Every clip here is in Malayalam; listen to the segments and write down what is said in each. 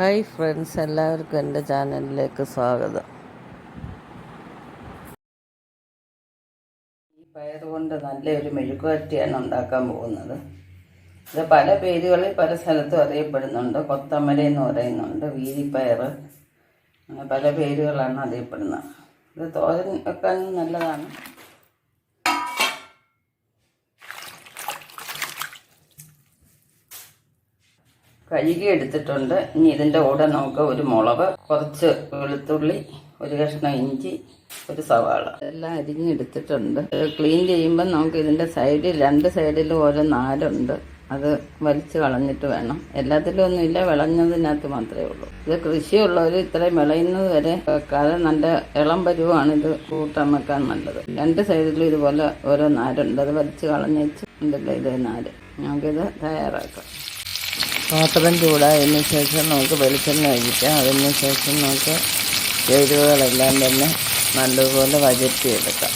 ഹായ് ഫ്രണ്ട്സ് എല്ലാവർക്കും എന്റെ ചാനലിലേക്ക് സ്വാഗതം. ഈ പയർ കൊണ്ട് നല്ലൊരു മെഴുക്കുവരട്ടിയാണ് ഉണ്ടാക്കാൻ പോകുന്നത്. ഇത് പല പേരുകളിൽ പല സ്ഥലത്തും അറിയപ്പെടുന്നുണ്ട്. കൊത്തമല എന്ന് പറയുന്നുണ്ട് വീതിപ്പയർ അങ്ങനെ പല പേരുകളാണ് അറിയപ്പെടുന്നത്. ഇത് തോരൻ വെക്കാൻ നല്ലതാണ്. കഴുകി എടുത്തിട്ടുണ്ട്. ഇനി ഇതിന്റെ കൂടെ നമുക്ക് ഒരു മുളക് കുറച്ച് വെളുത്തുള്ളി ഒരു കഷ്ണം ഇഞ്ചി ഒരു സവാള. എല്ലാം അരിഞ്ഞെടുത്തിട്ടുണ്ട് ക്ലീൻ ചെയ്യുമ്പോൾ നമുക്ക് ഇതിന്റെ സൈഡിൽ രണ്ട് സൈഡിലും ഓരോ നാലുണ്ട് അത് വലിച്ചു കളഞ്ഞിട്ട് വേണം. എല്ലാത്തിലും ഒന്നുമില്ല വിളഞ്ഞതിനകത്ത് മാത്രമേ ഉള്ളൂ. ഇത് കൃഷിയുള്ളവർ ഇത്രയും വിളയുന്നത് വരെ വെക്കാതെ നല്ല ഇളം പരുവാണ് ഇത് കൂട്ടാൻ വെക്കാൻ നല്ലത്. രണ്ട് സൈഡിലും ഇതുപോലെ ഓരോ നാരുണ്ട്. അത് വലിച്ചു കളഞ്ഞേച്ച് ഉണ്ടല്ലോ ഇതേ നാര്. നമുക്കിത് തയ്യാറാക്കാം. പാത്രം ചൂടായതിന് ശേഷം നമുക്ക് വെളിച്ചെണ്ണ ഒഴിക്കാം അതിന് ശേഷം നമുക്ക് ചേരുവകളെല്ലാം തന്നെ നല്ലതുപോലെ വഴറ്റിയെടുക്കാം.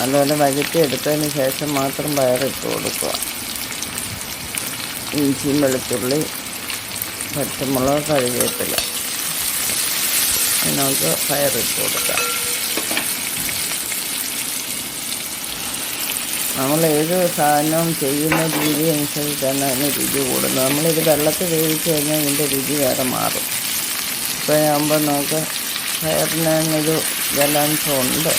നല്ലപോലെ വഴറ്റിയെടുത്തതിന് ശേഷം മാത്രം പയറിട്ട് കൊടുക്കുക. ഇഞ്ചിയും വെളുത്തുള്ളി പച്ചമുളക് കറിവേപ്പില. നമുക്ക് പയറിട്ട് കൊടുക്കാം. നമ്മൾ ഏത് സാധനവും ചെയ്യുന്ന രീതി അനുസരിച്ചാണ് അതിന് രുചി കൂടുന്നത്. നമ്മളിത് വെള്ളത്തിൽ വേവിച്ച് കഴിഞ്ഞാൽ ഇതിന്റെ രുചി വേറെ മാറും. ഇപ്പോൾ ആകുമ്പോൾ നമുക്ക് ഹെയറിനൊരു ജലാംശം ഉണ്ട്.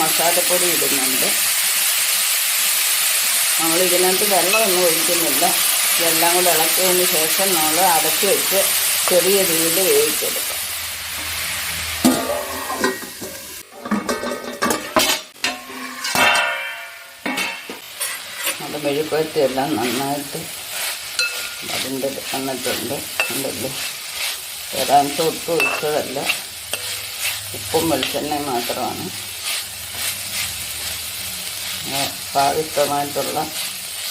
മസാലപ്പൊടി ഇടുന്നുണ്ട്. നമ്മൾ ഇതിനകത്ത് വെള്ളമൊന്നും ഒഴിക്കുന്നില്ല. ഇതെല്ലാം കൂടെ ഇളക്കിയതിന് ശേഷം നമ്മൾ അടച്ചു വെച്ച് ചെറിയ രീതിയിൽ വേവിച്ചെടുക്കാം. അത് മെഴുക്കുവരട്ടി എല്ലാം നന്നായിട്ട് അതിന്റെ വന്നിട്ടുണ്ട്. ഉണ്ടല്ലോ ഏതാണ്ട് ഉപ്പ് ഒഴിച്ചതല്ല. ഉപ്പും വെളിച്ചെണ്ണയും മാത്രമാണ്. സ്വാദിഷ്ടമായിട്ടുള്ള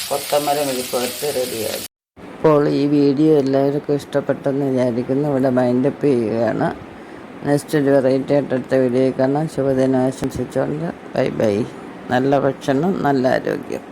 കൊത്തമര മെഴുക്കുവരട്ടി റെഡിയായി. ഇപ്പോൾ ഈ വീഡിയോ എല്ലാവർക്കും ഇഷ്ടപ്പെട്ടെന്ന് വിചാരിക്കുന്നു. ഇവിടെ മൈൻഡപ്പ് ചെയ്യുകയാണ്. നെക്സ്റ്റ് ഒരു വെറൈറ്റി ആയിട്ട് അടുത്ത വീഡിയോ കാണാം. ശുഭദിനം ആശംസിച്ചുകൊണ്ട്. Bye bye. നല്ല ഭക്ഷണം നല്ല ആരോഗ്യം.